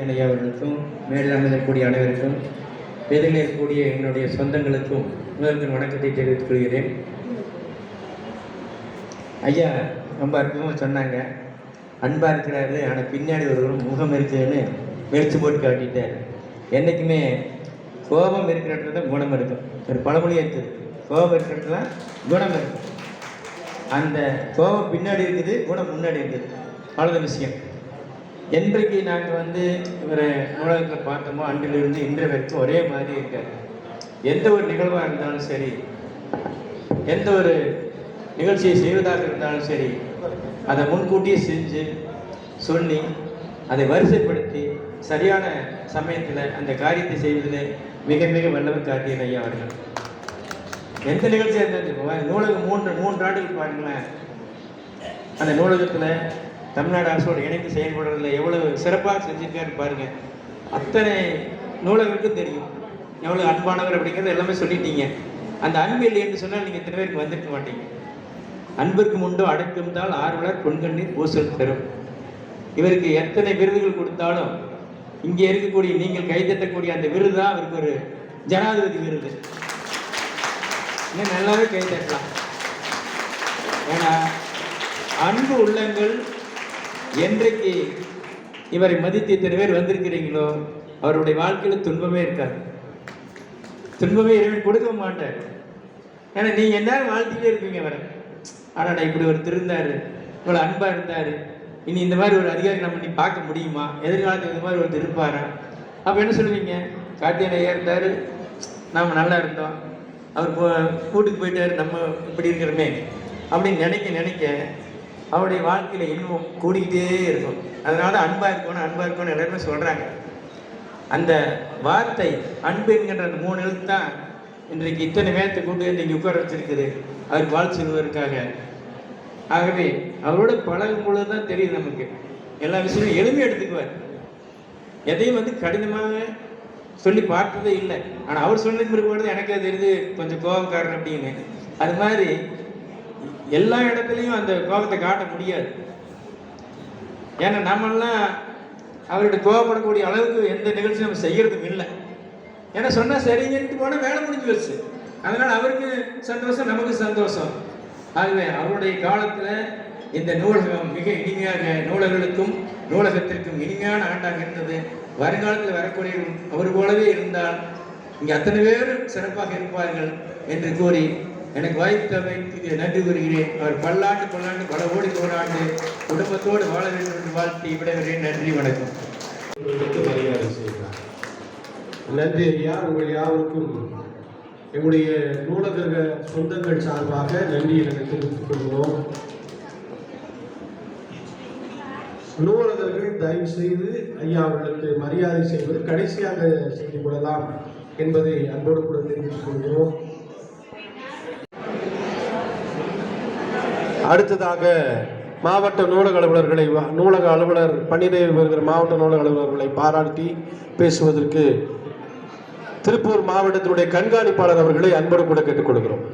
ஐயா அவர்களுக்கும் மேடையில் அமைந்திருக்கக்கூடிய அனைவருக்கும் எதிரில் இருக்கக்கூடிய என்னுடைய சொந்தங்களுக்கும் முதல்வன் வணக்கத்தை தெரிவித்துக் கொள்கிறேன். ஐயா ரொம்ப அற்புதமாக சொன்னாங்க. அன்பாக இருக்கிறாரு ஆனால் பின்னாடி ஒரு முகம் இருக்குதுன்னு வெளிச்சு போட்டு காட்டிட்டார். என்றைக்குமே கோபம் இருக்கிற இடத்துல தான் குணம் இருக்கும். ஒரு பழமொழி இருக்குது. கோபம் இருக்கிற இடத்துல தான் குணம் இருக்கும். அந்த கோபம் பின்னாடி இருக்குது குணம் முன்னாடி இருக்குது. அவ்வளோதான் விஷயம். என்றைக்கு நாங்கள் வந்து இவரை நூலகத்தில் பார்த்தோமோ அன்றிலிருந்து இன்று வரைக்கும் ஒரே மாதிரி இருக்கார். எந்த ஒரு நிகழ்வாக இருந்தாலும் சரி எந்த ஒரு நிகழ்ச்சியை செய்வதாக இருந்தாலும் சரி அதை முன்கூட்டியே செஞ்சு சொல்லி அதை வரிசைப்படுத்தி சரியான சமயத்தில் அந்த காரியத்தை செய்வதில் மிக மிக வல்லவர் காட்டியர் ஐயா அவர்கள். எந்த நிகழ்ச்சியாக இருந்தாலும் நூலகம் மூன்று மூன்று ஆண்டுகள் பாருங்களேன். அந்த நூலகத்தில் தமிழ்நாடு அரசோடு இணைந்து செயல்படுறதில் எவ்வளவு சிறப்பாக செஞ்சுருக்காருன்னு பாருங்கள் அத்தனை நூலகருக்கும் தெரியும். எவ்வளோ அன்பானவர் அப்படிங்கிறது எல்லாமே சொல்லிட்டீங்க. அந்த அன்பு இல்லை என்று சொன்னால் நீங்கள் இத்தனை வந்திருக்க மாட்டீங்க. அன்பிற்கு முண்டோ அடைக்கும் தால் ஆர்வலர் பொன்கண்ணீர் பூசல் தரும் இவருக்கு எத்தனை விருதுகள் கொடுத்தாலும் இங்கே இருக்கக்கூடிய நீங்கள் கைதட்டக்கூடிய அந்த விருது தான் அவருக்கு ஒரு ஜனாதிபதி விருது. இன்னும் நல்லாவே கைதட்டலாம் ஏன்னா அன்பு உள்ளங்கள் என்றைக்கு இவரை மதித்து இத்தனை பேர் வந்திருக்கிறீங்களோ அவருடைய வாழ்க்கையில் துன்பமே இருக்காது. துன்பமே இறைவன் கொடுக்க மாட்டார். ஏன்னா நீங்க எல்லாரும் வாழ்த்திட்டே இருப்பீங்க அவரை. ஆனாடா இப்படி ஒரு திருந்தார் இவ்வளோ அன்பா இருந்தாரு. இனி இந்த மாதிரி ஒரு அதிகாரி நம்ம நீ பார்க்க முடியுமா? எதிர்காலத்தில் இந்த மாதிரி ஒரு இருப்பாரா? அப்போ என்ன சொல்லுவீங்க? கார்த்தியன் ஐயா இருந்தாரு நாம நல்லா இருந்தோம். அவர் போ கூட்டுக்கு போயிட்டாரு நம்ம இப்படி இருக்கிறோமே. அப்படின்னு நினைக்க நினைக்க அவருடைய வாழ்க்கையில் இன்பம் கூடிக்கிட்டே இருக்கும். அதனால அன்பாக இருக்கணும் அன்பாக இருக்கணும் எல்லாருமே சொல்கிறாங்க அந்த வார்த்தை அன்புங்கிற அந்த மூணு எழுத்து தான் இன்றைக்கு இத்தனை பேர்த்தை கூட்டு இன்றைக்கு உட்கார வச்சிருக்குது. அவர் வாழ் ஆகவே அவரோட பழகும் பொழுது தான் தெரியுது நமக்கு. எல்லா விஷயமும் எளிமையாக எடுத்துக்குவார். எதையும் வந்து கடினமாக சொல்லி பார்த்ததே இல்லை. ஆனால் அவர் சொன்னது பிறகு எனக்கு தெரியுது கொஞ்சம் கோபக்காரன் அப்படின்னு. அது மாதிரி எல்லா இடத்துலையும் அந்த கோபத்தை காட்ட முடியாது. ஏன்னா நம்மளாம் அவர்கிட்ட கோபப்படக்கூடிய அளவுக்கு எந்த நிகழ்ச்சியும் நம்ம செய்யறதும் இல்லை. ஏன்னா சொன்னால் சரிங்கன்ட்டு போனால் வேலை முடிஞ்சு வச்சு அதனால் அவருக்கு சந்தோஷம் நமக்கு சந்தோஷம். ஆகவே அவருடைய காலத்தில் இந்த நூலகம் மிக இனிமையாக நூலர்களுக்கும் நூலகத்திற்கும் இனிமையான ஆண்டாக இருந்தது. வருங்காலத்தில் வரக்கூடிய அவர் போலவே இருந்தால் இங்கே அத்தனை பேரும் சிறப்பாக இருப்பார்கள் என்று கூறி எனக்கு வாய்த்தமைக்கு நன்றி கூறுகிறேன். அவர் பல்லாண்டு பல்லாண்டு பல ஓடி போராண்டு குடும்பத்தோடு வாழ வேண்டும் என்று வாழ்த்தி விடைபெறுகிறேன் நன்றி வணக்கம். மரியாதை நன்றி ஐயா. உங்கள் யாருக்கும் எங்களுடைய நூலக சொந்தங்கள் சார்பாக நன்றி எனக்கு தெரிவித்துக் கொள்கிறோம். நூலகர்கள் தயவு செய்து ஐயா அவர்களுக்கு மரியாதை செய்வது கடைசியாக செய்து கொள்ளலாம் என்பதை அன்போடு கூட தெரிவித்துக் கொள்கிறோம். அடுத்ததாக மாவட்ட நூலக அலுவலர்களை நூலக அலுவலர் பணிநிறைவு பெறுகிற மாவட்ட நூலக அலுவலர்களை பாராட்டி பேசுவதற்கு திருப்பூர் மாவட்டத்தினுடைய கண்காணிப்பாளர் அவர்களை அன்போடு கூட கேட்டுக்கொள்கிறோம்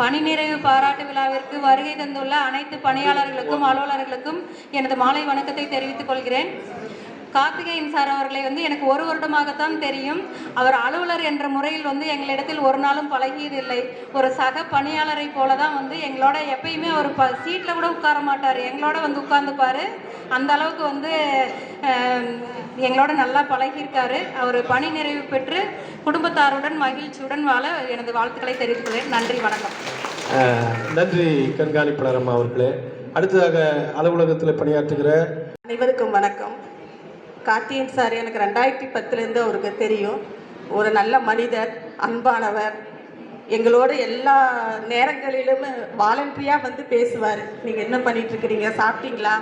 பணி நிறைவு பாராட்டு விழாவிற்கு வருகை தந்துள்ள அனைத்து பணியாளர்களுக்கும் அலுவலர்களுக்கும் எனது மாலை வணக்கத்தை தெரிவித்துக் கொள்கிறேன். கார்த்திகேயன் சார் அவர்களை வந்து எனக்கு ஒரு வருடமாகத்தான் தெரியும். அவர் அலுவலர் என்ற முறையில் வந்து எங்களிடத்தில் ஒரு நாளும் பழகியதில்லை. ஒரு சக பணியாளரை போல தான் வந்து எங்களோட எப்பயுமே அவர் ப சீட்டில் கூட உட்கார மாட்டார். எங்களோட வந்து உட்கார்ந்துப்பார். அந்த அளவுக்கு வந்து எங்களோட நல்லா பழகியிருக்காரு. அவர் பணி நிறைவு பெற்று குடும்பத்தாருடன் மகிழ்ச்சியுடன் வாழ எனது வாழ்த்துக்களை தெரிவித்துக் கொள்கிறேன் நன்றி வணக்கம். நன்றி கண்காணிப்பாளர் அம்மா அவர்களே. அடுத்ததாக அலுவலகத்தில் பணியாற்றுகிற அனைவருக்கும் வணக்கம். கார்த்தியன் சார் எனக்கு ரெண்டாயிரத்தி பத்துலேருந்து அவருக்கு தெரியும். ஒரு நல்ல மனிதர் அன்பானவர். எங்களோட எல்லா நேரங்களிலும் வாலண்டரியாக வந்து பேசுவார். நீங்கள் என்ன பண்ணிட்டு இருக்கிறீங்க? சாப்பிட்டீங்களா?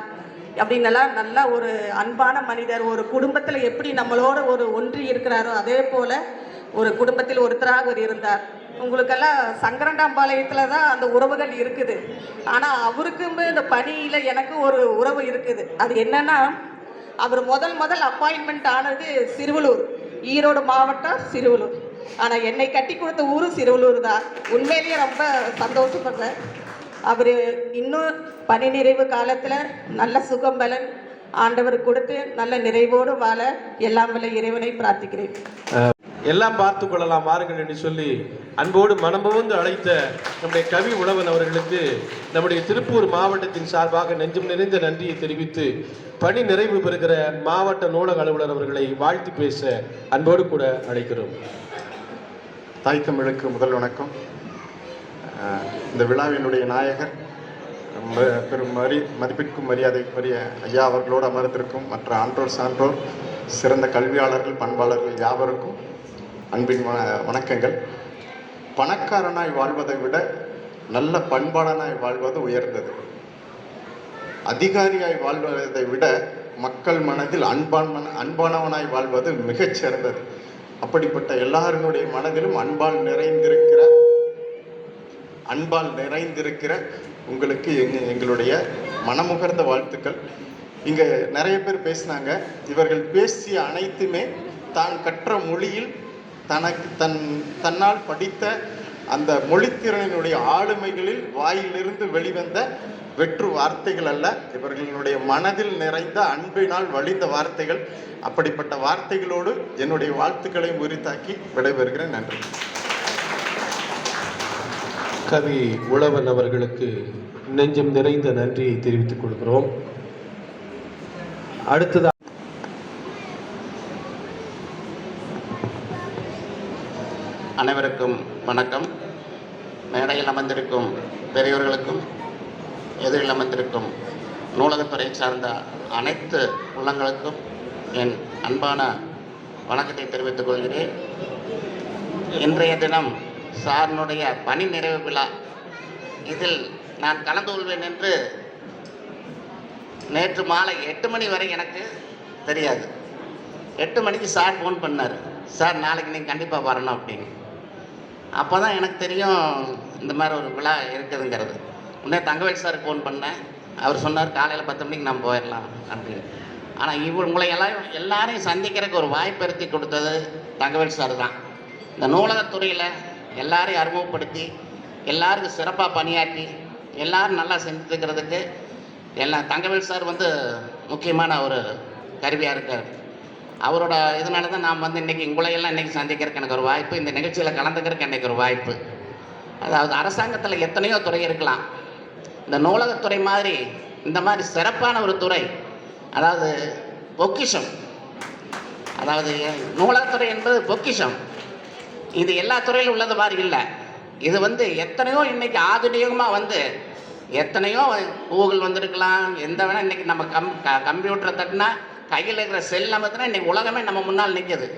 அப்படின்னலாம் நல்ல ஒரு அன்பான மனிதர். ஒரு குடும்பத்தில் எப்படி நம்மளோட ஒரு ஒன்றி இருக்கிறாரோ அதே போல் ஒரு குடும்பத்தில் ஒருத்தராக அவர் இருந்தார். உங்களுக்கெல்லாம் சங்கரண்டாம்பாளையத்தில் தான் அந்த உறவுகள் இருக்குது. ஆனால் அவருக்கும் இந்த பணியில் எனக்கு ஒரு உறவு இருக்குது. அது என்னென்னா அவர் முதல் முதல் அப்பாயின்மெண்ட் ஆனது சிறுவலூர். ஈரோடு மாவட்டம் சிறுவலூர். ஆனால் என்னை கட்டி கொடுத்த ஊரும் சிறுவலூர் தான். உண்மையிலேயே ரொம்ப சந்தோஷப்படுறேன். அவர் இன்னும் பணி நிறைவு காலத்தில் நல்ல சுகம்பலன் ஆண்டவர் கொடுத்து நல்ல நிறைவோடு வாழ எல்லாம் வல்ல இறைவனை பிரார்த்திக்கிறேன். எல்லாம் பார்த்து கொள்ளலாம் வாருங்கள் என்று சொல்லி அன்போடு மனமுவந்து அழைத்த நம்முடைய கவி உழவன் அவர்களுக்கு நம்முடைய திருப்பூர் மாவட்டத்தின் சார்பாக நெஞ்சம் நிறைந்த நன்றியை தெரிவித்து பணி நிறைவு பெறுகிற மாவட்ட நூலக அலுவலர் அவர்களை வாழ்த்தி பேச அன்போடு கூட அழைக்கிறோம். தாய் தமிழுக்கு முதல் வணக்கம். இந்த விழாவினுடைய நாயகர் பெரும் மரி மதிப்பிற்கும் மரியாதைக்குரிய ஐயா அவர்களோடு அமர்ந்திருக்கும் மற்ற ஆன்றோர் சான்றோர் சிறந்த கல்வியாளர்கள் பண்பாளர்கள் யாவருக்கும் அன்பின் வணக்கங்கள். பணக்காரனாய் வாழ்வதை விட நல்ல பண்பாளனாய் வாழ்வது உயர்ந்தது. அதிகாரியாய் வாழ்வதை விட மக்கள் மனதில் அன்பான் அன்பானவனாய் வாழ்வது மிகச் சிறந்தது. அப்படிப்பட்ட எல்லாருடைய மனதிலும் அன்பால் நிறைந்திருக்கிற அன்பால் நிறைந்திருக்கிற உங்களுக்கு எங் எங்களுடைய மனமுகர்ந்த வாழ்த்துக்கள். இங்கே நிறைய பேர் பேசினாங்க. இவர்கள் பேசிய அனைத்துமே தான் கற்ற மொழியில் தனக்கு தன் தன்னால் படித்த அந்த மொழித்திறனினுடைய ஆளுமைகளில் வாயிலிருந்து வெளிவந்த வெற்று வார்த்தைகள் அல்ல. இவர்களுடைய மனதில் நிறைந்த அன்பினால் வழிந்த வார்த்தைகள். அப்படிப்பட்ட வார்த்தைகளோடு என்னுடைய வாழ்த்துக்களை உரித்தாக்கி விடைபெறுகிறேன். நன்றி. கவி உழவன் அவர்களுக்கு நெஞ்சம் நிறைந்த நன்றியை தெரிவித்துக் கொள்கிறோம். அடுத்ததாக அனைவருக்கும் வணக்கம். மேடையில் அமர்ந்திருக்கும் பெரியவர்களுக்கும் எதிரில் அமர்ந்திருக்கும் நூலகத்துறை சார்ந்த அனைத்து உள்ளங்களுக்கும் என் அன்பான வணக்கத்தை தெரிவித்துக் கொள்கிறேன். இன்றைய தினம் சாரினுடைய பணி நிறைவு விழா. இதில் நான் கலந்து கொள்வேன் என்று நேற்று மாலை எட்டு மணி வரை எனக்கு தெரியாது. எட்டு மணிக்கு சார் ஃபோன் பண்ணார். சார் நாளைக்கு நீங்கள் கண்டிப்பாக வரணும் அப்படின்னு. அப்போ தான் எனக்கு தெரியும் இந்த மாதிரி ஒரு விழா இருக்குதுங்கிறது. உடனே தங்கவேல் சார் ஃபோன் பண்ணேன். அவர் சொன்னார் காலையில் பத்து மணிக்கு நம்ம போயிடலாம் அப்படின்னு. ஆனால் இவ உங்களை எல்லாம் எல்லாரையும் சந்திக்கிறதுக்கு ஒரு வாய்ப்பு கொடுத்தது தங்கவேல் சார் தான். இந்த நூலகத்துறையில் எல்லாரையும் அறிமுகப்படுத்தி எல்லாருக்கும் சிறப்பாக பணியாற்றி எல்லாரும் நல்லா செஞ்சுக்கிறதுக்கு எல்லாம் தங்கவேல் சார் வந்து முக்கியமான ஒரு கருவியாக இருக்கார். அவரோட இதனால தான் நாம் வந்து இன்றைக்கி உங்களையெல்லாம் இன்றைக்கி சந்திக்கிறதுக்கு எனக்கு ஒரு வாய்ப்பு இந்த நிகழ்ச்சியில் கலந்துக்கிறதுக்கு எனக்கு ஒரு வாய்ப்பு. அதாவது அரசாங்கத்தில் எத்தனையோ துறை இருக்கலாம். இந்த நூலகத்துறை மாதிரி இந்த மாதிரி சிறப்பான ஒரு துறை அதாவது பொக்கிஷம். அதாவது நூலகத்துறை என்பது பொக்கிஷம். இது எல்லா துறையிலும் உள்ளது மாதிரி இல்லை. இது வந்து எத்தனையோ இன்றைக்கி ஆதுனிகமாக வந்து எத்தனையோ கூகுள் வந்திருக்கலாம் எந்த வேணால் இன்னைக்கு நம்ம கம் க கம்ப்யூட்டரை தட்டினா கையில் இருக்கிற செல் நமக்குனா இன்றைக்கி உலகமே நம்ம முன்னால் நிற்கிது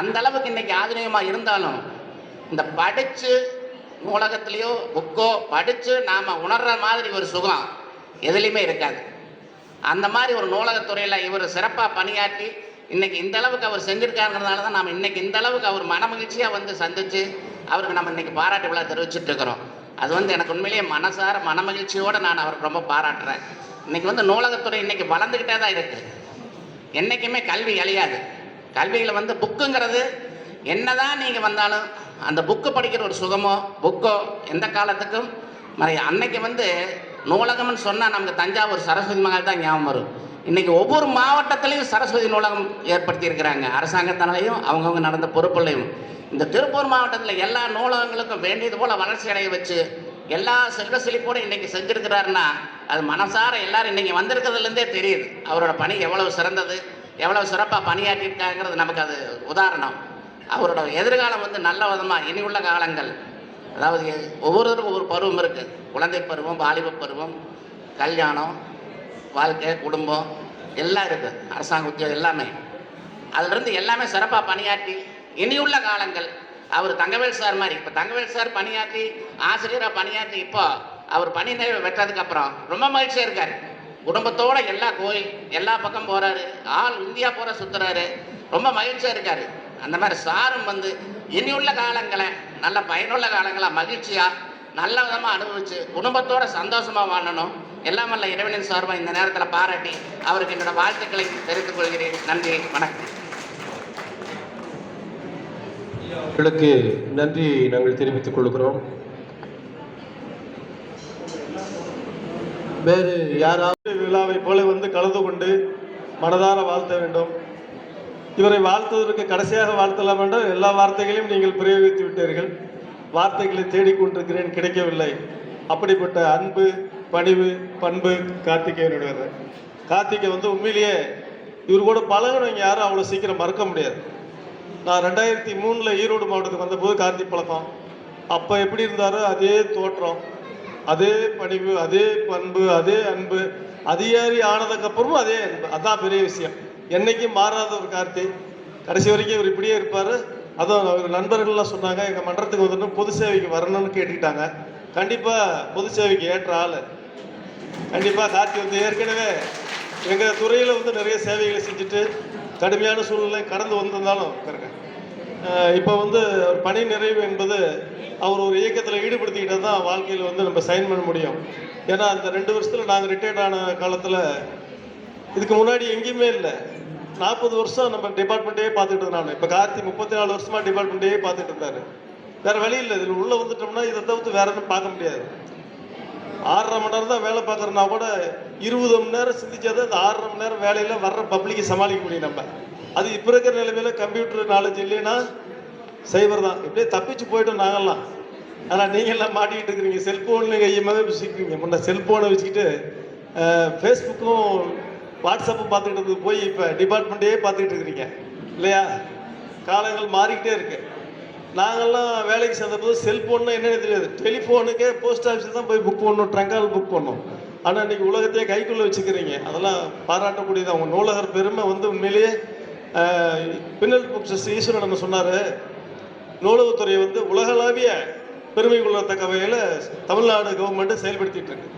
அந்த அளவுக்கு இன்றைக்கி ஆதுனிகமாக இருந்தாலும் இந்த படித்து உலகத்துலேயோ புக்கோ படித்து நாம் உணர்கிற மாதிரி ஒரு சுகம் எதுலேயுமே இருக்காது. அந்த மாதிரி ஒரு நூலகத்துறையில் இவர் சிறப்பாக பணியாற்றி இன்னைக்கு இந்த அளவுக்கு அவர் செஞ்சிருக்காருங்கிறதுனால தான் நாம் இன்னைக்கு இந்த அளவுக்கு அவர் மனமகிழ்ச்சியாக வந்து சந்தித்து அவருக்கு நம்ம இன்னைக்கு பாராட்டு விழா தெரிவிச்சிட்டு இருக்கிறோம். அது வந்து எனக்கு உண்மையிலேயே மனசார மனமகிழ்ச்சியோடு நான் அவருக்கு ரொம்ப பாராட்டுறேன். இன்னைக்கு வந்து நூலகத்துறை இன்னைக்கு வளர்ந்துக்கிட்டே தான் இருக்குது என்றைக்குமே கல்வி அழியாது. கல்வியில் வந்து புக்குங்கிறது என்னதான் நீங்கள் வந்தாலும் அந்த புக்கு படிக்கிற ஒரு சுகமோ புக்கோ எந்த காலத்துக்கும் மறைய அன்னைக்கு வந்து நூலகம்னு சொன்னால் நமக்கு தஞ்சாவூர் சரஸ்வதி மகால் தான் ஞாபகம் வரும். இன்னைக்கு ஒவ்வொரு மாவட்டத்திலையும் சரஸ்வதி நூலகம் ஏற்படுத்தி இருக்கிறாங்க அரசாங்கத்தினாலையும் அவங்கவுங்க நடந்த பொறுப்புலையும் இந்த திருப்பூர் மாவட்டத்தில் எல்லா நூலகங்களுக்கும் வேண்டியது போல் வளர்ச்சி அடைய வச்சு எல்லா செல்வ செழிப்போடு இன்றைக்கி செஞ்சுருக்கிறாருன்னா அது மனசார எல்லாரும் இன்றைக்கி வந்திருக்கிறதுலேருந்தே தெரியுது. அவரோட பணி எவ்வளவு சிறந்தது எவ்வளோ சிறப்பாக பணியாற்றிருக்காங்கிறது நமக்கு அது உதாரணம். அவரோட எதிர்காலம் வந்து நல்ல விதமாக இனி உள்ள காலங்கள். அதாவது ஒவ்வொருவருக்கும் ஒவ்வொரு பருவம் இருக்குது குழந்தை பருவம் வாலிப பருவம் கல்யாணம் வாழ்க்கை குடும்பம் எல்லாம் இருக்குது அரசாங்க உத்தியோகம் எல்லாமே. அதிலிருந்து எல்லாமே சிறப்பாக பணியாற்றி இனியுள்ள காலங்கள் அவர் தங்கவேல் சார் மாதிரி. இப்போ தங்கவேல் சார் பணியாற்றி ஆசிரியராக பணியாற்றி இப்போ அவர் பணி நிறைவு வெட்டதுக்கப்புறம் ரொம்ப மகிழ்ச்சியாக இருக்கார். குடும்பத்தோட எல்லா கோயில் எல்லா பக்கம் போகிறாரு ஆள் இந்தியா போகிற சுற்றுறாரு ரொம்ப மகிழ்ச்சியாக இருக்கார். அந்த மாதிரி சாரும் வந்து இனியுள்ள காலங்களை நல்ல பயனுள்ள காலங்களை மகிழ்ச்சியாக நல்ல விதமாக அனுபவிச்சு குடும்பத்தோட சந்தோஷமாக வாழணும். எல்லாம் வல்ல இறைவனின் சார்பாக இந்த நேரத்தில் பாராட்டி அவருக்கு என்னோட வாழ்த்துக்களை தெரிவித்துக் கொள்கிறேன். நன்றி வணக்கம். அவர்களுக்கு நன்றி நாங்கள் தெரிவித்துக் கொள்கிறோம். வேறு யாராவது விழாவை போல வந்து கலந்து கொண்டு மனதார வாழ்த்த வேண்டும். இவரை வாழ்த்துவதற்கு கடைசியாக வாழ்த்தலாம் என்றால் எல்லா வார்த்தைகளையும் நீங்கள் பிரயோகித்து விட்டீர்கள். வார்த்தைகளை தேடிக்கொண்டிருக்கிறேன் கிடைக்கவில்லை. அப்படிப்பட்ட அன்பு பணிவு பண்பு கார்த்திகேயனுடையது கார்த்திகை வந்து உண்மையிலேயே இவர் கூட பழகினவங்க யாரும் அவ்வளோ சீக்கிரம் மறக்க முடியாது. நான் ரெண்டாயிரத்தி மூணில் ஈரோடு மாவட்டத்துக்கு வந்தபோது கார்த்திக் பழக்கம். அப்போ எப்படி இருந்தாரோ அதே தோற்றம். அதே பணிவு அதே பண்பு அதே அன்பு. அதிகாரி ஆனதுக்கப்புறமும் அதே அன்பு. அதான் பெரிய விஷயம். என்னைக்கும் மாறாத ஒரு கார்த்தி. கடைசி வரைக்கும் இவர் இப்படியே இருப்பார். அதுவும் அவர் நண்பர்கள்லாம் சொன்னாங்க எங்கள் மன்றத்துக்கு வந்துட்டு பொது சேவைக்கு வரணும்னு கேட்டுக்கிட்டாங்க. கண்டிப்பாக பொது சேவைக்கு ஏற்ற ஆள். கண்டிப்பாக கார்த்தி வந்து ஏற்கனவே எங்கள் துறையில் வந்து நிறைய சேவைகளை செஞ்சுட்டு கடுமையான சூழ்நிலை கடந்து வந்திருந்தாலும் இருக்காங்க இப்போ வந்து ஒரு பணி நிறைவு என்பது அவர் ஒரு இயக்கத்தில் ஈடுபடுத்திக்கிட்டு தான் வாழ்க்கையில் வந்து நம்ம சைன் பண்ண முடியும். ஏன்னா அந்த ரெண்டு வருஷத்தில் நாங்கள் ரிட்டையர்ட் ஆன காலத்தில் இதுக்கு முன்னாடி எங்கேயுமே இல்லை. நாற்பது வருஷம் நம்ம டிபார்ட்மெண்ட்டே பார்த்துட்டு நான். இப்போ கார்த்தி முப்பத்தி நாலு வருஷமாக டிபார்ட்மெண்ட்டே பார்த்துட்டு இருந்தாரு. வேறு வழி இல்லை. இதில் உள்ளே வந்துட்டோம்னா இதை தவிர்த்து வேற எதுவும் பார்க்க முடியாது. ஆறரை மணி நேரம் தான் வேலை பார்க்குறோன்னா கூட இருபது மணி நேரம் சிந்திச்சாதான் அந்த ஆறரை மணி நேரம் வேலையில் வர்ற பப்ளிக்கை சமாளிக்க முடியும் நம்ம. அது இப்போ இருக்கிற நிலைமையில கம்ப்யூட்டர் நாலேஜ் இல்லைன்னா சைபர் தான். இப்படியே தப்பிச்சு போயிட்டோம் நாங்கள்லாம் ஆனால் நீங்கள்லாம் மாட்டிக்கிட்டு இருக்கிறீங்க. செல்ஃபோனில் கையமாகவே வச்சுக்கிறீங்க முன்ன செல்ஃபோனை வச்சுக்கிட்டு ஃபேஸ்புக்கும் வாட்ஸ்அப்பும் பார்த்துக்கிட்டு போய் இப்போ டிபார்ட்மெண்ட்டே பார்த்துக்கிட்டு இருக்கிறீங்க. இல்லையா? காலங்கள் மாறிக்கிட்டே இருக்குது நாங்கள்லாம் வேலைக்கு சேர்ந்தபோது செல்ஃபோன்னா என்னென்னு தெரியாது. டெலிஃபோனுக்கே போஸ்ட் ஆஃபீஸில் தான் போய் புக் பண்ணணும் ட்ரங்கால் புக் பண்ணணும். ஆனால் இன்னைக்கு உலகத்தையே கைக்குள்ளே வச்சுக்கிறீங்க. அதெல்லாம் பாராட்டக்கூடியது. அவங்க நூலகர் பெருமை வந்து உண்மையிலேயே பின்னல் புக்ஸஸ் ஈஸ்வரன் நம்ம சொன்னார். நூலகத்துறை வந்து உலகளாவிய பெருமை கொள்ளத்தக்க வகையில் தமிழ்நாடு கவர்மெண்ட்டு செயல்படுத்திட்டு இருக்கு.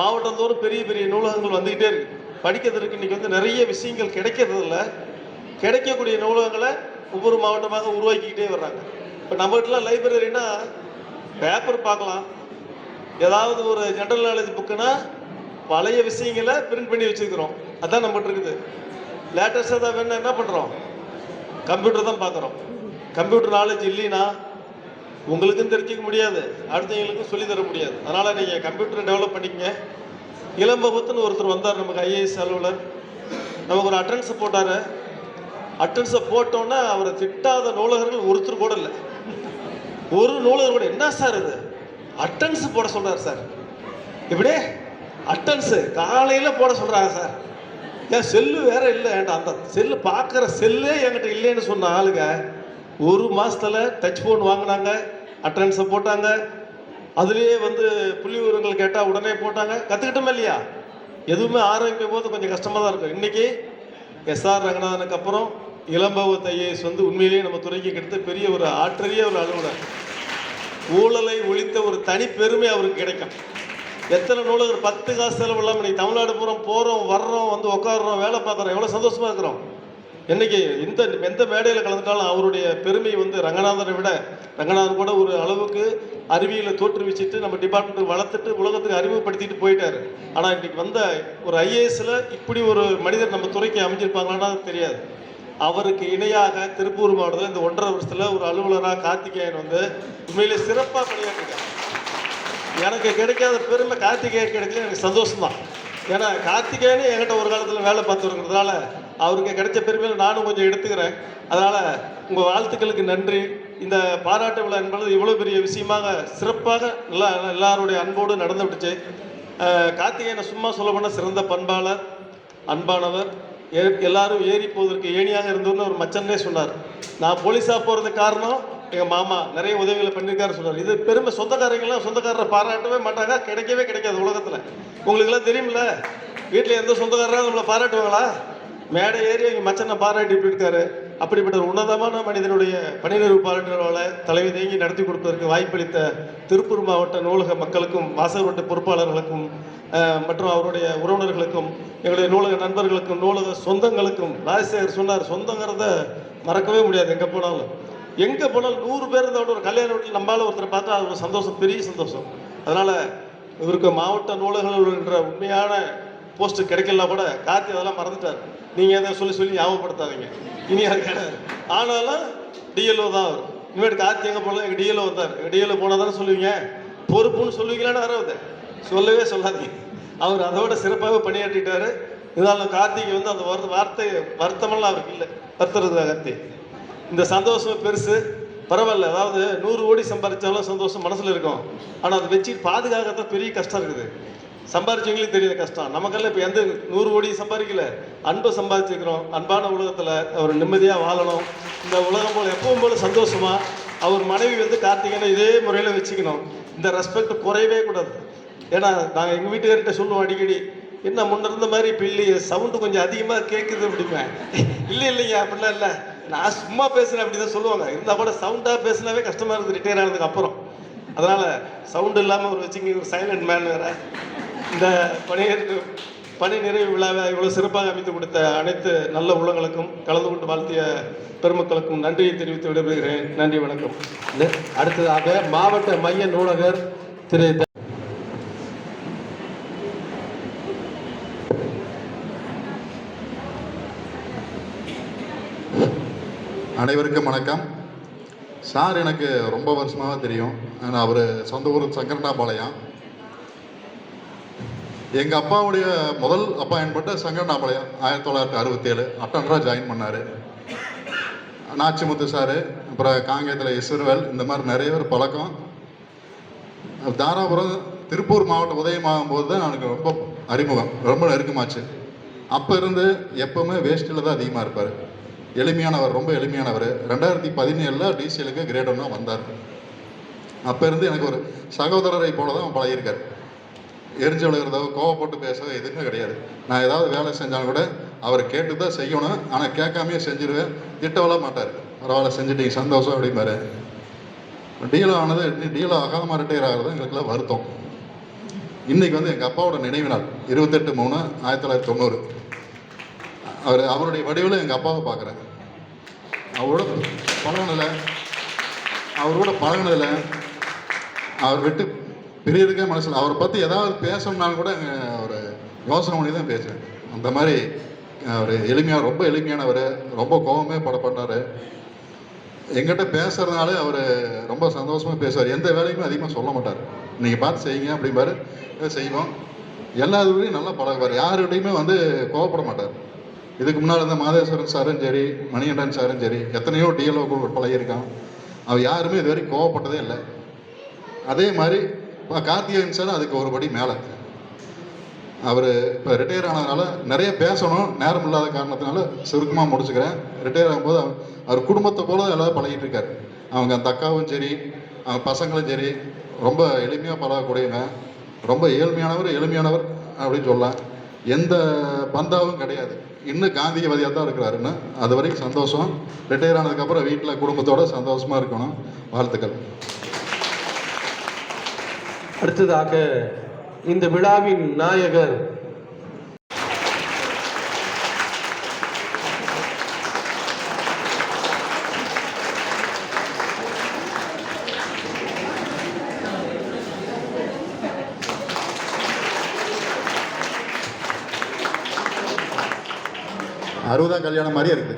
மாவட்டந்தோறும் பெரிய பெரிய நூலகங்கள் வந்துக்கிட்டே இருக்கு. படிக்கிறதுக்கு இன்றைக்கி வந்து நிறைய விஷயங்கள் கிடைக்கிறது இல்லை கிடைக்கக்கூடிய நூலகங்களை ஒவ்வொரு மாவட்டமாக உருவாக்கிக்கிட்டே வர்றாங்க. இப்போ நம்மகிட்டலாம் லைப்ரரினா பேப்பர் பார்க்கலாம். ஏதாவது ஒரு ஜென்ரல் நாலேஜ் புக்குனா பழைய விஷயங்களை பிரிண்ட் பண்ணி வச்சுக்கிறோம் அதான் நம்மகிட்ட இருக்குது. லேட்டஸ்டாக தான் வேணும் என்ன பண்ணுறோம் கம்ப்யூட்டர் தான் பார்க்குறோம். கம்ப்யூட்டர் நாலேஜ் இல்லைன்னா உங்களுக்கும் தெரிஞ்சிக்க முடியாது. அடுத்தவங்களுக்கும் சொல்லித்தர தர முடியாது. அதனால் நீங்கள் கம்ப்யூட்டரை டெவலப் பண்ணிக்கங்க. இளம்பகத்துன்னு ஒருத்தர் வந்தார் நமக்கு ஐஏஎஸ் அலுவலர். நமக்கு ஒரு அட்டன்ஸை போட்டார். அட்டன்ஸை போட்டோன்னே அவரை திட்டாத நூலகர்கள் ஒருத்தர் கூட இல்லை. ஒரு நூலகர் கூட என்ன சார் இது? அட்டன்ஸ் போட சொல்றாரு சார். இப்படி அட்டன்ஸு காலையில் போட சொல்கிறாங்க சார். ஏன் செல்லு வேற இல்லை ஏன்டா அந்த செல்லு பார்க்குற செல்லே என்கிட்ட இல்லைன்னு சொன்ன ஆளுங்க ஒரு மாசத்துல டச் ஃபோன் வாங்கினாங்க அட்டன்ஸை போட்டாங்க. அதுலேயே வந்து புள்ளி விவரங்கள் கேட்டால் உடனே போட்டாங்க. கற்றுக்கிட்டோமே இல்லையா? எதுவுமே ஆரம்பிக்கும் போது கொஞ்சம் கஷ்டமாக தான் இருக்கும். இன்னைக்கு எஸ்ஆர் ரங்கநாதனுக்கு அப்புறம் இளம்பவத் ஐஏஎஸ் வந்து உண்மையிலேயே நம்ம துறைக்கு கிடைத்த பெரிய ஒரு ஆற்றரிய ஒரு அலுவலர் ஊழலை ஒழித்த ஒரு தனி பெருமை அவருக்கு கிடைக்கும். எத்தனை நூலகர் பத்து காசு செலவு இல்லாமல் இன்னைக்கு தமிழ்நாடு பூரம் போகிறோம் வர்றோம் வந்து உட்காடுறோம் வேலை பார்க்குறோம் எவ்வளோ சந்தோஷமாக இருக்கிறோம். இன்னைக்கு எந்த எந்த மேடையில் கலந்துட்டாலும் அவருடைய பெருமை வந்து ரங்கநாதனை விட ரங்கநாதன் கூட ஒரு அளவுக்கு அறிவியலை தோற்றுவிச்சிட்டு நம்ம டிபார்ட்மெண்ட் வளர்த்துட்டு உலகத்துக்கு அறிமுகப்படுத்திட்டு போயிட்டாரு. ஆனால் இன்னைக்கு வந்த ஒரு ஐஏஎஸில் இப்படி ஒரு மனிதர் நம்ம துறைக்கு அமைஞ்சிருப்பாங்களான்னு தெரியாது. அவருக்கு இணையாக திருப்பூர் மாவட்டத்தில் இந்த ஒன்றரை வருஷத்தில் ஒரு அலுவலராக கார்த்திகேயன் வந்து உண்மையிலே சிறப்பாக பணியாற்றிருக்காங்க எனக்கு கிடைக்காத பெருமை கார்த்திகேயன் கிடைக்கல எனக்கு சந்தோஷம்தான். ஏன்னா கார்த்திகேயனே என்கிட்ட ஒரு காலத்தில் வேலை பார்த்துருக்கிறதுனால அவருக்கு கிடைச்ச பெருமையில் நானும் கொஞ்சம் எடுத்துக்கிறேன். அதனால் உங்கள் வாழ்த்துக்களுக்கு நன்றி. இந்த பாராட்டு விழா என்பது இவ்வளோ பெரிய விஷயமாக சிறப்பாக நல்லா எல்லாருடைய அன்போடு நடந்து விட்டுச்சு கார்த்திகேயனை சும்மா சொல்ல போனால் சிறந்த பண்பாளர் அன்பானவர். எல்லாரும் ஏறி போவதற்கு ஏணியாக இருந்தவர்னு ஒரு மச்சன்னே சொன்னார். நான் போலீஸாக போகிறதுக்கு காரணம் எங்கள் மாமா நிறைய உதவிகளை பண்ணியிருக்காரு சொன்னார். இது பெருமை சொந்தக்காரங்களாம் சொந்தக்காரரை பாராட்டவே மாட்டாங்க கிடைக்கவே கிடைக்காது உலகத்தில். உங்களுக்கெல்லாம் தெரியுமில்ல வீட்டில் எந்த சொந்தக்காரராக நம்மளை பாராட்டுவாங்களா? மேடை ஏறி எங்கள் மச்சனை பாராட்டி போயிருக்காரு. அப்படிப்பட்ட ஒரு உன்னதமான மனிதனுடைய பணிநிறுப்பாளர்களால் தலைமை தேங்கி நடத்தி கொடுப்பதற்கு வாய்ப்பளித்த திருப்பூர் மாவட்ட நூலக மக்களுக்கும் வாசகரோட்ட பொறுப்பாளர்களுக்கும் மற்றும் அவருடைய உறவினர்களுக்கும் எங்களுடைய நூலக நண்பர்களுக்கும் நூலக சொந்தங்களுக்கும் ராஜசேகர் சொன்னார் சொந்தங்கிறத மறக்கவே முடியாது எங்கே போனாலும். எங்கே போனாலும் நூறு பேர் இருந்தோட ஒரு கல்யாண வீட்டில் நம்மளால் ஒருத்தரை பார்த்தா அது ஒரு சந்தோஷம் பெரிய சந்தோஷம். அதனால் இவருக்கு மாவட்ட நூலகங்கள் என்ற உண்மையான போஸ்ட் கிடைக்கலனா கூட கார்த்தி அதெல்லாம் மறந்துட்டார். நீங்கள் எதை சொல்லி சொல்லி ஞாபகப்படுத்தாதீங்க. இனி அது கிடையாது ஆனாலும் டிஎல்ஓ தான் அவர். இனிமேட்டு கார்த்தி எங்கே போனாலும் எங்கள் டிஎல்ஓ வந்தார் எங்கள் டிஎல்ஓ போனால் தானே சொல்லுவீங்க. பொறுப்புன்னு சொல்லுவீங்களான்னு வராது சொல்லவே சொல்லாதீங்க. அவர் அதோட சிறப்பாக பணியாற்றிட்டாரு. இருந்தாலும் கார்த்திகை வந்து அந்த வார்த்தை வார்த்தை வருத்தமெல்லாம் அவருக்கு இல்லை. வருத்துறது கார்த்தி? இந்த சந்தோஷம் பெருசு. பரவாயில்ல. அதாவது நூறு கோடி சம்பாதிச்சாலும் சந்தோஷம் மனசில் இருக்கும். ஆனால் அதை வச்சு பாதுகாக்கத்தான் பெரிய கஷ்டம் இருக்குது. சம்பாரிச்சவங்களுக்கு தெரியுது கஷ்டம். நமக்கெல்லாம் இப்போ எந்த நூறு கோடி சம்பாதிக்கல. அன்பை சம்பாதிச்சிருக்கிறோம். அன்பான உலகத்தில் அவர் நிம்மதியாக வாழணும். இந்த உலகம் போல் எப்பவும் போல சந்தோஷமாக அவர் மனைவி வந்து கார்த்திகனை இதே முறையில் வச்சுக்கணும். இந்த ரெஸ்பெக்ட் குறையவே கூடாது. ஏன்னா நாங்கள் எங்கள் வீட்டுக்கார்கிட்ட சொல்லுவோம் அடிக்கடி என்ன முன்ன இருந்த மாதிரி இப்போ இல்லையே. சவுண்டு கொஞ்சம் அதிகமாக கேட்குது அப்படிப்பேன் இல்லை இல்லைங்க அப்படிலாம் இல்லை. நான் சும்மா பேசுகிறேன் அப்படி தான் சொல்லுவாங்க. இருந்தால் கூட சவுண்டாக பேசினாவே கஷ்டமாக இருக்குது ரிட்டையர் ஆனதுக்கு அப்புறம். அதனால் சவுண்டு இல்லாமல் ஒரு வச்சுங்க ஒரு சைலண்ட் மேன் வேறு. இந்த பணியேற்று பணி நிறைவு விழாவை இவ்வளோ சிறப்பாக அமைத்து கொடுத்த அனைத்து நல்ல உள்ளங்களுக்கும் கலந்து கொண்டு வாழ்த்திய பெருமக்களுக்கும் நன்றியை தெரிவித்து விடைபெறுகிறேன். நன்றி வணக்கம். அடுத்ததாக மாவட்ட மைய நூலகர் திரு. அனைவருக்கும் வணக்கம். சார் எனக்கு ரொம்ப வருஷமாக தெரியும். ஆனால் அவர் சொந்த ஊர் சங்கரண்டாபாளையம் எங்கள் அப்பாவுடைய முதல் அப்பா என்பட்ட ஆயிரத்தி தொள்ளாயிரத்தி அறுபத்தேழு. அட்டனராக ஜாயின் பண்ணார். நாச்சிமுத்து சார் அப்புறம் காங்கேயத்தில் இஸ்வர்வேல் இந்த மாதிரி நிறைய பேர் பழக்கம். தாராபுரம் திருப்பூர் மாவட்டம் உதயமாகும் போது தான் எனக்கு ரொம்ப அறிமுகம் ரொம்ப நெருக்கமாச்சு. அப்போ இருந்து எப்பவுமே வேஷ்டியில் தான் அதிகமாக இருப்பார். எளிமையானவர் ரொம்ப எளிமையானவர். ரெண்டாயிரத்தி பதினேழில் டிசிஎலுக்கு கிரேட் ஒன்னாக வந்தார். அப்போ இருந்து எனக்கு ஒரு சகோதரரை போல தான் பழகியிருக்கார். எரிஞ்சு விழுகிறதோ கோவப்பட்டு பேச எதுவுமே கிடையாது. நான் ஏதாவது வேலை செஞ்சாலும் கூட அவர் கேட்டு தான் செய்யணும். ஆனால் கேட்காமையே செஞ்சிருவேன். திட்டவெல்லாம் மாட்டார். பரவாயில்ல செஞ்சுட்டீங்க சந்தோஷம் அப்படிம்பாரு. டீல் ஆனது டீல் ஆகாமல் ரிட்டையர் ஆகிறது எங்களுக்குலாம் வருத்தம். இன்னைக்கு வந்து எங்கள் அப்பாவோட நினைவு நாள். இருபத்தெட்டு மூணு ஆயிரத்தி தொள்ளாயிரத்தி தொண்ணூறு. அவர் அவருடைய வடிவில் எங்கள் அப்பாவை பார்க்குறேன் அவரோட பழகினதில் அவரோட பழகினதில் அவர் விட்டு பெரியதுக்கே மனசில் அவரை பற்றி ஏதாவது பேசணும்னாலும் கூட ஒரு யோசனை பண்ணி தான் பேசுவேன். அந்த மாதிரி அவர் எளிமையாக ரொம்ப எளிமையானவர் ரொம்ப கோபமே பட பண்ணார். எங்கிட்ட பேசுறதுனால அவர் ரொம்ப சந்தோஷமாக பேசுவார். எந்த வேலையுமே அதிகமாக சொல்ல மாட்டார். நீங்கள் பார்த்து செய்யுங்க அப்படிம்பாரு. செய்வோம். எல்லா இதுலையும் நல்லா பழகுவார். யாருக்கிட்டையுமே வந்து கோவப்பட மாட்டார். இதுக்கு முன்னால் இருந்த மாதேஸ்வரன் சாரும் சரி மணிகண்டன் சாரும் சரி எத்தனையோ டிஎல்ஓக்கள் பழகியிருக்கான். அவர் யாருமே இது வரைக்கும் கோவப்பட்டதே இல்லை. அதே மாதிரி இப்போ கார்த்திகேயன் சார் அதுக்கு ஒரு படி மேலே. அவர் இப்போ ரிட்டையர் ஆனதுனால நிறைய பேசணும் நேரம் இல்லாத காரணத்தினால சுருக்கமாக முடிச்சுக்கிறேன். ரிட்டையர் ஆகும்போது அவர் குடும்பத்தை போல எல்லாம் பழகிட்டு இருக்காரு. அவங்க அந்த அக்காவும் சரி அவங்க பசங்களும் சரி ரொம்ப எளிமையாக பழகக்கூடியவங்க. ரொம்ப ஏழ்மையானவர் எளிமையானவர் அப்படின்னு சொல்லலாம். எந்த பந்தாவும் கிடையாது. இன்னும் காந்தியவாதியாக தான் இருக்கிறாருன்னு அது வரைக்கும் சந்தோஷம். ரிட்டையர் ஆனதுக்கப்புறம் வீட்டில் குடும்பத்தோட சந்தோஷமாக இருக்கணும். வாழ்த்துக்கள். அடுத்ததாக இந்த விழாவின் நாயகர். அறுபதாம் கல்யாணம் மாதிரியே இருக்குது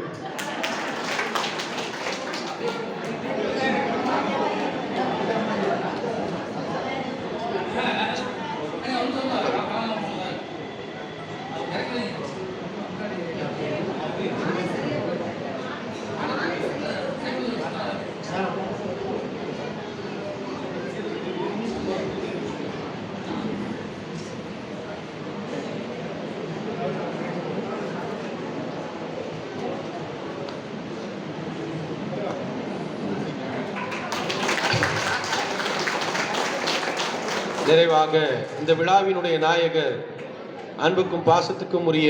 இந்த விழாவினுடைய நாயகர் அன்புக்கும் பாசத்துக்கும் உரிய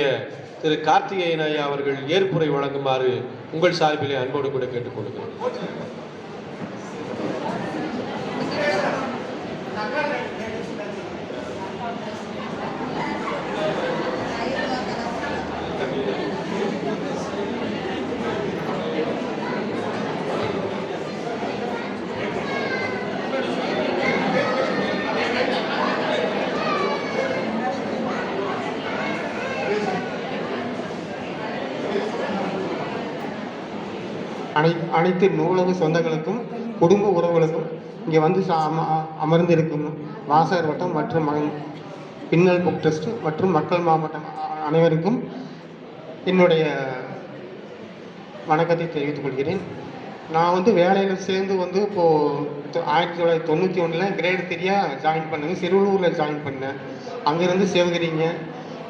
திரு கார்த்திகேயன் ஐயா அவர்கள் ஏற்புரை வழங்குமாறு உங்கள் சார்பிலே அன்போடு கூட கேட்டுக்கொள்கிறேன். அனைத்து நூலக சொந்தங்களுக்கும் குடும்ப உறவுகளுக்கும் இங்கே வந்து சா- அம- அமர்ந்திருக்கும் வாசகர் வட்டம் மற்றும் பின்னல் புக் ட்ரஸ்ட் மற்றும் மக்கள் மாவட்டம் அனைவருக்கும் என்னுடைய வணக்கத்தை தெரிவித்துக் கொள்கிறேன். நான் வந்து வேலையில் சேர்ந்து வந்து இப்போது ஆயிரத்தி தொள்ளாயிரத்தி தொண்ணூற்றி ஒன்றில் கிரேடு த்ரீயாக ஜாயின் பண்ணேன். சிறுவலூரில் ஜாயின் பண்ணேன். அங்கேருந்து சிவகிரிங்க.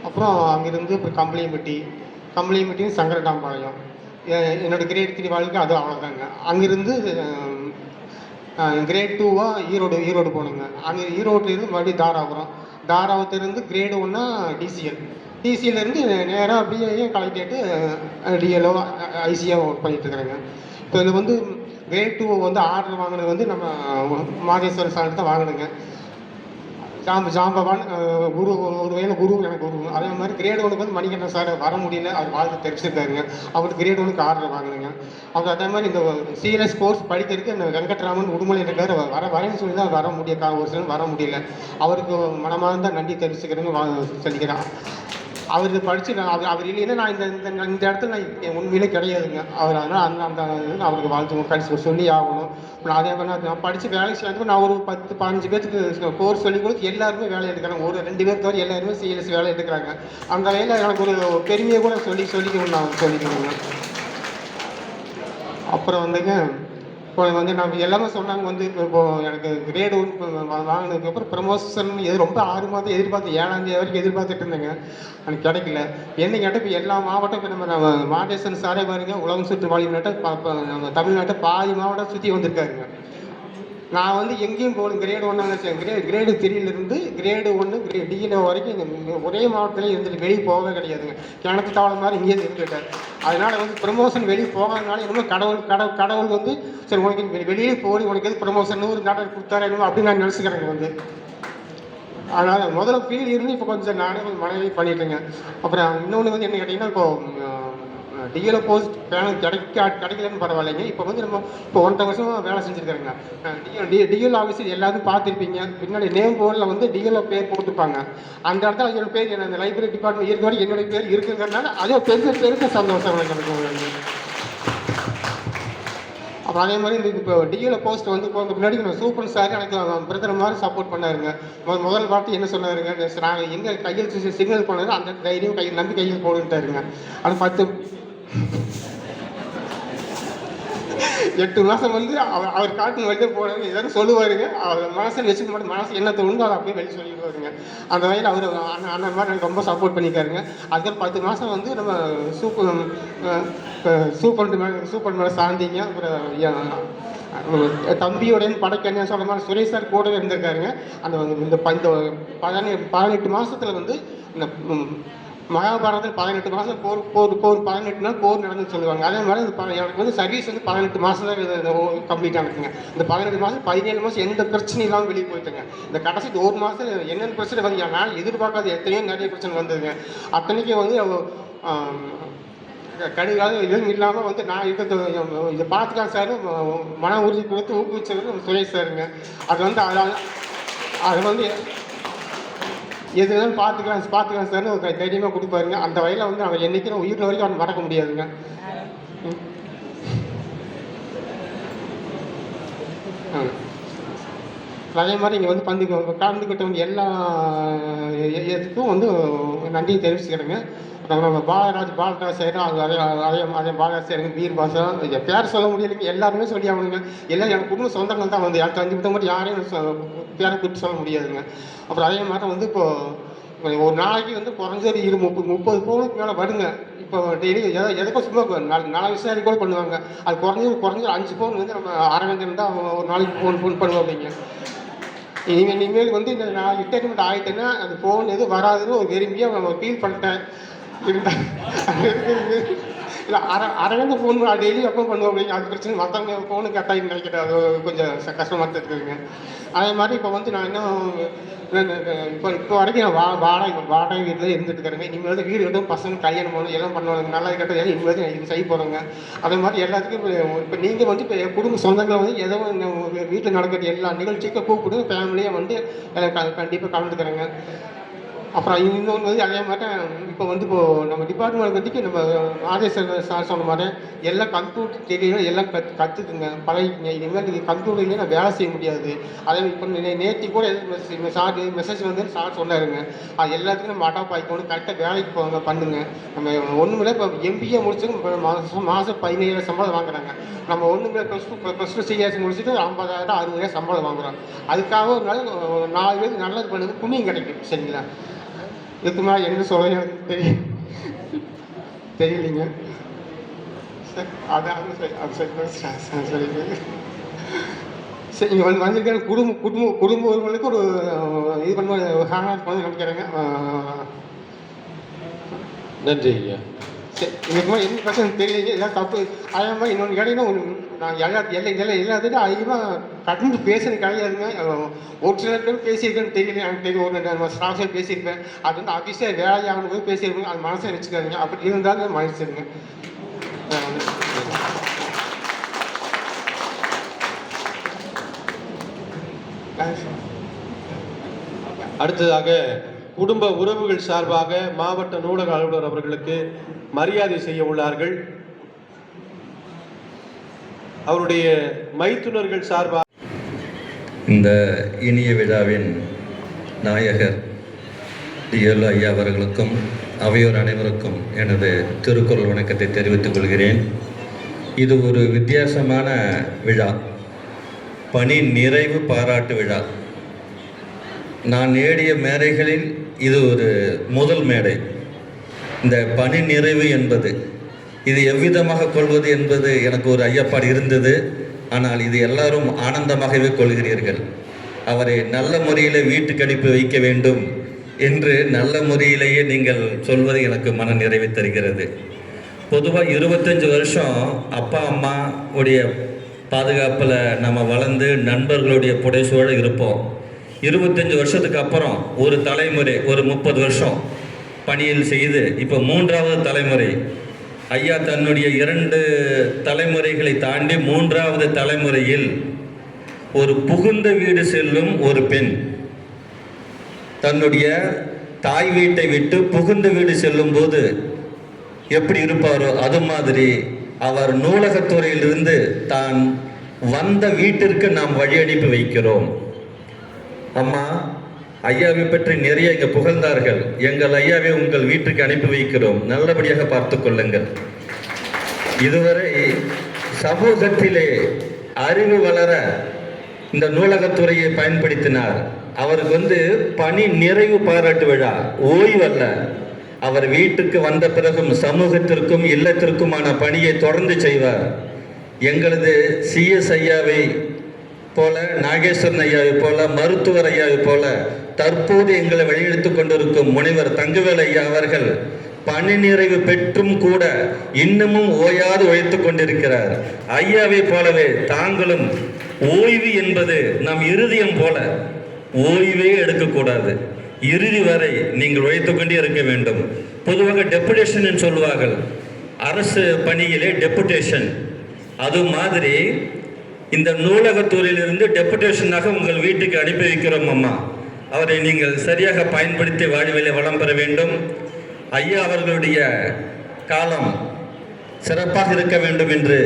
அப்புறம் அங்கேருந்து அப்புறம் கம்பளியம்பட்டி. கம்பளியம்பட்டியும் சங்கரடாம்பாளையம் என்னோடய என்னோட கிரேட் த்ரீ வாழ்க்கை அது அவ்வளோதாங்க அங்கேருந்து கிரேட் டூவாக ஈரோடு ஈரோடு போனோங்க. அங்கே ஈரோட்டிலேருந்து மறுபடியும் தாராபுரம். தாராபுரத்துலேருந்து கிரேடு ஒன்றா டிசிஎல் டிசியிலேருந்து நேராக பிஏ கலெக்டேட்டு டிஎல்ஓ ஐசியாக ஒர்க் பண்ணிட்டு இருக்கிறேங்க. இப்போ இது வந்து கிரேட் டூ வந்து ஆர்டர் வாங்கினது வந்து நம்ம மாதேஸ்வரர் சார் தான் வாங்கினேங்க. ஜாம்ப ஜாம்பவான் குரு ஒரு வேளை குரு எனக்கு குரு அதே மாதிரி கிரேட் ஒனுக்கு வந்து மணிகண்டன் சார் வர முடியல அவர் வாழ்த்து தெரிவிச்சிருக்காருங்க அவருக்கு கிரேட் ஒனுக்கு ஆர்டர் வாங்கினுங்க. அவர் அதே மாதிரி இந்த சீரியஸ் கோர்ஸ் படிக்கிறதுக்கு இந்த வெங்கட்ராமன் உடுமலை இருக்காரு வர வரேன்னு சொல்லி தான் வர முடிய ஒரு சிலர் வர முடியல. அவருக்கு மனமார்ந்த நன்றி தெரிவிச்சுக்கிறேன்னு வா சொல்லிக்கிறேன். அவர் படித்து நான் அவர் அவர் இல்லைன்னா நான் இந்த இந்த இந்த இடத்துல நான் என் உண்மையிலே கிடையாதுங்க. அவர் அதனால் அந்த அந்த இது அவருக்கு வாழ்த்து கடைசி சொல்லி ஆகணும். நான் அதே மாதிரி நான் படித்து வேலைக்கு செய்யறதுக்கு நான் ஒரு பத்து பதினஞ்சு பேருக்கு கோர்ஸ் சொல்லி கொடுத்து எல்லாருமே வேலை எடுக்கிறாங்க. ஒரு ரெண்டு பேர் தவிர எல்லாருமே சிஎல்எஸ் வேலை எடுக்கிறாங்க. அந்த வகையில் எனக்கு ஒரு பெருமையை கூட சொல்லி சொல்லிக்கணும் நான் சொல்லிக்கணுங்க அப்புறம் வந்துங்க இப்போ வந்து நம்ம எல்லாமே சொன்னாங்க வந்து இப்போ எனக்கு கிரேடு ஒன் வாங்கினதுக்கப்புறம் ப்ரமோஷன் எது ரொம்ப ஆறு மாதம் எதிர்பார்த்து ஏழாம் தேதி வரைக்கும் எதிர்பார்த்துட்டு இருந்தேங்க. எனக்கு கிடைக்கல. என்ன கேட்டால் இப்போ எல்லா மாவட்டம் இப்போ நம்ம நம்ம மாதேசன் சாரே பாருங்க உலகம் சுற்று வாலி நம்ம தமிழ்நாட்டை பாதி மாவட்டம் சுற்றி வந்திருக்காருங்க. நான் வந்து எங்கேயும் போகணும் கிரேடு ஒன்று கிரேட் கிரேடு த்ரீலேருந்து கிரேடு ஒன்று கிரே டியில் வரைக்கும் இந்த ஒரே மாவட்டத்தில் இருந்துட்டு வெளியே போகவே கிடையாதுங்க. கிணத்து தாவளம் மாதிரி இங்கேயே இருந்துட்டார் அதனால வந்து ப்ரமோஷன் வெளியே போகாதனால என்னமோ கடவுள் கடவுள் கடவுள் வந்து சரி உனக்கு வெ- வெளியே போய் உனக்கு எது ப்ரமோஷன் நூறு நாடகம் கொடுத்தாரு என்னமோ அப்படின்னு நான் நினச்சிக்கிறேங்க வந்து. அதனால் முதல்ல ஃபீல் இருந்து இப்போ கொஞ்சம் நானே கொஞ்சம் மனைவி பண்ணிட்டேங்க. அப்புறம் இன்னொன்று வந்து என்ன கேட்டிங்கன்னா இப்போ டிஎல்ஓ போஸ்ட் வேலை கிடைக்க கிடைக்கலன்னு பரவாயில்லைங்க. இப்போ வந்து நம்ம இப்போ ஒன்றரை வருஷம் வேலை செஞ்சுருக்காருங்க டி டிஎல் ஆஃபீஸில் எல்லாத்தையும் பார்த்துருப்பீங்க. பின்னாடி நேம் போர்டில் வந்து டிஎல்ஓ பேர் போட்டிருப்பாங்க. அந்த இடத்துல என்னோட பேர் என்ன அந்த லைப்ரரி டிபார்ட்மெண்ட் இருக்கிற வரைக்கும் என்னுடைய பேர் இருக்குங்கிறனால அதே பெருசு பெருசு சந்தோஷம் எனக்கு அப்புறம் அதே மாதிரி இந்த இப்போ டிஎல்ஓ போஸ்ட் வந்து இப்போ முன்னாடி நான் சூப்பர் சார் எனக்கு பிரதர் மாதிரி சப்போர்ட் பண்ணாருங்க. முதல் முதல் வார்த்தை என்ன சொன்னாருங்க? நாங்கள் எங்கே கையில் சிக்னல் பண்ணாரு அந்த தைரியம் கையில் நம்பி கையில் போடுன்ட்டாருங்க. அது பத்து எட்டு மாதம் வந்து அவர் அவர் காட்டின் வெளியே போனாங்க ஏதாவது சொல்லுவாருங்க. அவர் மனசில் வச்சுக்க மாட்டேன் மனசு என்ன தோணுதோ அதை அப்படியே வெளியே சொல்லிடுவாருங்க. அந்த வகையில் அவர் அண்ணன் அண்ணன் மாதிரி எனக்கு ரொம்ப சப்போர்ட் பண்ணிக்காருங்க அதுக்கு பத்து மாதம் வந்து நம்ம சூப்பர் சூப்பர் மேலே சூப்பர் மேலே சாந்திங்க. அப்புறம் என் தம்பியோட படைக்கண்ணியா மாதிரி சுரேஷ் சார் கூடவே இருந்திருக்காருங்க. அந்த இந்த ப- இந்த பதினெட்டு பதினெட்டு வந்து இந்த மகாபாரதத்தில் பதினெட்டு மாதம் போர் போர் போர் பதினெட்டு நாள் போர் நடந்துன்னு சொல்லுவாங்க. அதே மாதிரி இந்த ப- எனக்கு வந்து சர்வீஸ் வந்து பதினெட்டு மாதம் தான் கம்ப்ளீட் ஆனதுங்க. இந்த பதினெட்டு மாதம் பதினேழு மாதம் எந்த பிரச்சனையும் இல்லாமல் வெளியே போயிட்டுங்க. இந்த கடைசி ஒரு மாதம் என்னென்ன பிரச்சனை வந்து நான் எதிர்பார்க்காத எத்தனையோ நிறைய பிரச்சனை வந்ததுங்க. அத்தனைக்கும் வந்து அவ- கடுகாத எதுவும் இல்லாமல் வந்து நான் இருக்கிறது இதை பார்த்துக்கலாம் சார். மன உறுதி கொடுத்து ஊக்குவிச்சவர் சுரேஷ் சாருங்க. அது வந்து அத- அது வந்து எது வேணாலும் பார்த்துக்கலாம் பார்த்துக்கலாம் சார்னு ஒரு தைரியமாக கொடுப்பாருங்க அந்த வயலில் வந்து அவள் என்றைக்கும் உயிரில் வரைக்கும் அவன் மறக்க முடியாதுங்க. ஆ. அதே மாதிரி இங்கே வந்து பந்து கலந்துக்கிட்டவங்க எல்லா இதுக்கும் வந்து நன்றியை தெரிவிச்சுக்கிறேங்க. நம்ம பாலராஜ் பாலராஜ் செய்கிறோம் அது அதே அதே அதே பாலராஜ் செய்கிறேங்க வீர் பாசம் பேர் சொல்ல முடியலைங்க எல்லாருமே சொல்லி ஆகணுங்க எல்லாம் எனக்கு குடும்ப சொந்தங்கள் தான் வந்து. எனக்கு அஞ்சு விட்ட மட்டும் யாரையும் பேரை கூப்பிட்டு சொல்ல முடியாதுங்க. அப்புறம் அதே மாதிரி வந்து இப்போ ஒரு நாளைக்கு வந்து குறைஞ்சது இரு முப்பது முப்பது பவுனுக்கு மேலே வருங்க. இப்போ டெய்லி எதை எதுக்கும் சும்மா இப்போ நல்ல விசாரி கூட பண்ணுவாங்க. அது குறைஞ்சது குறைஞ்சது அஞ்சு பவுன் வந்து நம்ம அரவிந்தன் தான் ஒரு நாளைக்கு ஃபோன் ஃபோன் பண்ணுவாங்க இனிமேல் இனிமேல் வந்து இந்த நான் ரிட்டைர்மெண்ட் ஆகிட்டேன்னா அந்த ஃபோன் எதுவும் வராதுன்னு ஒரு விரும்பியாக நான் ஃபீல் பண்ணிட்டேன். இல்லை அரை அரவிந்த ஃபோன் டெய்லி எப்போ பண்ணுவோம் அப்படிங்க அது பிரச்சனை மற்றவங்க ஃபோனு கட்டாயி நினைக்கிறேன் அது கொஞ்சம் கஷ்டமாக தான் இருக்குதுங்க. அதே மாதிரி இப்போ வந்து நான் இன்னும் இப்போ இப்போ வரைக்கும் நான் வா வாடகை வாடகை வீட்டில் இருந்துட்டு இருக்கிறேங்க. இனிமேல் வந்து வீடு கட்டும் பசங்க கல்யாணம் பண்ணணும் எல்லாம் பண்ணுவாங்க நல்லா கட்ட இனிமேல் இது செய்ய போகிறோங்க அதே மாதிரி எல்லாத்துக்கும் இப்போ இப்போ நீங்கள் வந்து இப்போ குடும்ப சொந்தங்களை வந்து ஏதோ வீட்டில் நடக்கிற எல்லா நிகழ்ச்சிக்கும் கூப்பிடுங்க ஃபேமிலியாக வந்து கண்டிப்பாக கலந்துக்கிறேங்க. அப்புறம் இன்னொன்று வந்து அதே மாதிரி இப்போ வந்து இப்போ நம்ம டிபார்ட்மெண்ட் பற்றிக்கு நம்ம ஆதேசர் சார் சொன்ன மாதிரி எல்லாம் கம்ப்யூட்டர் தெரியும் எல்லாம் கற்று கற்றுக்குங்க பழகிக்குங்க. இனிமேல் நீங்கள் கம்ப்யூட்டர் நான் வேலை செய்ய முடியாது. அதே இப்போ நேற்று கூட எதுவும் சார் மெசேஜ் வந்து சார் சொன்னாருங்க. அது எல்லாத்துக்கும் நம்ம அடாப் ஆகிக்கணும் கரெக்டாக வேலைக்கு போங்க பண்ணுங்க. நம்ம ஒன்றுமில்ல இப்போ எம்பிஏ முடிச்சுட்டு இப்போ மாதம் மாதம் பதினேழு சம்பளம் வாங்குறாங்க. நம்ம ஒன்றுமில்ல plus two plus two CS முடிச்சுட்டு ஐம்பதாயிரம் அறுபதாயிரம் சம்பளம் வாங்குறோம். அதுக்காக ஒரு நாள் நாலு பேருக்கு நல்லது பண்ணுறது புண்ணியம் கிடைக்கும் சரிங்களா? இதுக்கு என்ன சொல்ல எனக்கு தெரியும் தெரியலைங்க. சரி அதான் சரி அது சரி சரி, சரி சரி சரி இங்கே வந்து வந்திருக்கிற குடும்ப குடும்ப குடும்ப உறுப்பினர்களுக்கு ஒரு இது பண்ண ஒரு ஹேண்ட் பண்ணி நினைக்கிறேங்க நன்றி ஐயா. எனக்கு மாதிரி எந்த என்ன பிரச்சனை தெரியலையே எல்லாம் தப்பு அதே மாதிரி இன்னொன்று கேட்டீங்கன்னா ஒன்று நான் எல்லா எல்லா எல்லாம் எல்லாத்துட்டும் அதிகமாக கடந்து பேசுறது கிடையாதுங்க ஒரு சில பேர் பேசியிருக்கேன்னு தெரியல எனக்கு தெரியும் ஒரு ரெண்டு மூணு பேசியிருப்பேன் அது வந்து ஆஃபீஸில் வேலையாகணும் போது பேசியிருப்பேன் அது மனசை வச்சுக்காதுங்க அப்படி இருந்தாலும் மன்னிச்சிருங்க தேங்க்ஸ் அடுத்ததாக குடும்ப உறவுகள் சார்பாக மாவட்ட நூலக அலுவலர் அவர்களுக்கு மரியாதை செய்ய உள்ளார்கள். அவருடைய மைத்துனர்கள் சார்பாக இந்த இனிய விழாவின் நாயகர் டிஎல் ஐயா அவர்களுக்கும் அவையோர் அனைவருக்கும் எனது திருக்குறள் வணக்கத்தை தெரிவித்துக் கொள்கிறேன். இது ஒரு வித்தியாசமான விழா. பணி நிறைவு பாராட்டு விழா. நான் நேடிய மேடைகளில் இது ஒரு முதல் மேடை. இந்த பணி நிறைவு என்பது இது எவ்விதமாக கொள்வது என்பது எனக்கு ஒரு ஐயப்பாடு இருந்தது. ஆனால் இது எல்லாரும் ஆனந்தமாகவே கொள்கிறீர்கள். அவரை நல்ல முறையில் வீட்டுக்கு அனுப்பி வைக்க வேண்டும் என்று நல்ல முறையிலேயே நீங்கள் சொல்வது எனக்கு மன நிறைவை தருகிறது. பொதுவாக இருபத்தஞ்சு வருஷம் அப்பா அம்மா உடைய பாதுகாப்பில் நம்ம வளர்ந்து நண்பர்களுடைய புடைசூழல் இருப்போம். இருபத்தஞ்சு வருஷத்துக்கு அப்புறம் ஒரு தலைமுறை ஒரு முப்பது வருஷம் பணியில் செய்து இப்போ மூன்றாவது தலைமுறை. ஐயா தன்னுடைய இரண்டு தலைமுறைகளை தாண்டி மூன்றாவது தலைமுறையில் ஒரு புகுந்த வீடு செல்லும் ஒரு பெண். தன்னுடைய தாய் வீட்டை விட்டு புகுந்த வீடு செல்லும் போது எப்படி இருப்பாரோ அது மாதிரி அவர் நூலகத்துறையிலிருந்து தான் வந்த வீட்டிற்கு நாம் வழியனுப்பி வைக்கிறோம். அம்மா ஐயாவை பற்றி நிறைய இங்கே புகழ்ந்தார்கள். எங்கள் ஐயாவை உங்கள் வீட்டுக்கு அனுப்பி வைக்கிறோம். நல்லபடியாக பார்த்து கொள்ளுங்கள். இதுவரை சமூகத்திலே அறிவு வளர இந்த நூலகத்துறையை பயன்படுத்தினார். அவருக்கு வந்து பணி நிறைவு பாராட்டு விழா. ஓய்வல்ல. அவர் வீட்டுக்கு வந்த பிறகும் சமூகத்திற்கும் இல்லத்திற்குமான பணியை தொடர்ந்து செய்வார். எங்களது சிஎஸ் ஐயாவை போல நாகேஸ்வரன் ஐயாவை போல மருத்துவர் ஐயாவை போல தற்போது எங்களை வழிநடத்திக் கொண்டிருக்கும் முனைவர் தங்கவேல் ஐயா அவர்கள் பணி நிறைவு பெற்றும் கூட இன்னமும் ஓயாது உழைத்துக் கொண்டிருக்கிறார். ஐயாவை போலவே தாங்களும் ஓய்வு என்பது நம் இருதயம் போல ஓய்வே எடுக்கக்கூடாது இறுதி வரை நீங்கள் உழைத்துக் கொண்டே இருக்க வேண்டும். பொதுவாக டெப்புடேஷன் சொல்லுவார்கள். அரசு பணியிலே டெப்புடேஷன் அது மாதிரி இந்த நூலகத்தூரிலிருந்து டெப்புடேஷனாக உங்கள் வீட்டுக்கு அனுப்பி வைக்கிறோம் அம்மா. அவரை நீங்கள் சரியாக பயன்படுத்தி வாழ்விலே வளம் பெற வேண்டும். ஐயா அவர்களுடைய காலம் சிறப்பாக இருக்க வேண்டும் என்று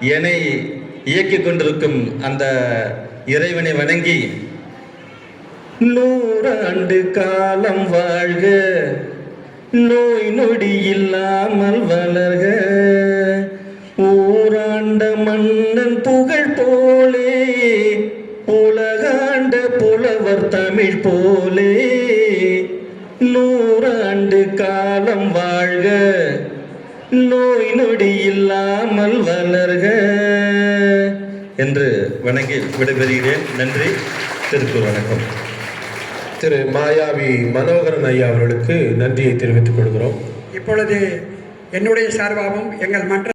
என்னை இயக்கிக் கொண்டிருக்கும் அந்த இறைவனை வணங்கி நூறாண்டு காலம் வாழ்க. நோய் நொடி இல்லாமல் வளர்க. ஊராண்ட போலே உலகாண்ட புலவர் தமிழ் போலே. நூறாண்டு காலம் வாழ்க நோய் நொடி இல்லாமல் வளர்க என்று வணங்கி விடைபெறுகிறேன். நன்றி திருக்குறள் வணக்கம். திரு மாயாவி மனோகரன் ஐயா அவர்களுக்கு நன்றியை தெரிவித்துக் கொள்கிறோம். இப்பொழுது என்னுடைய சார்பாகவும் எங்கள் மன்ற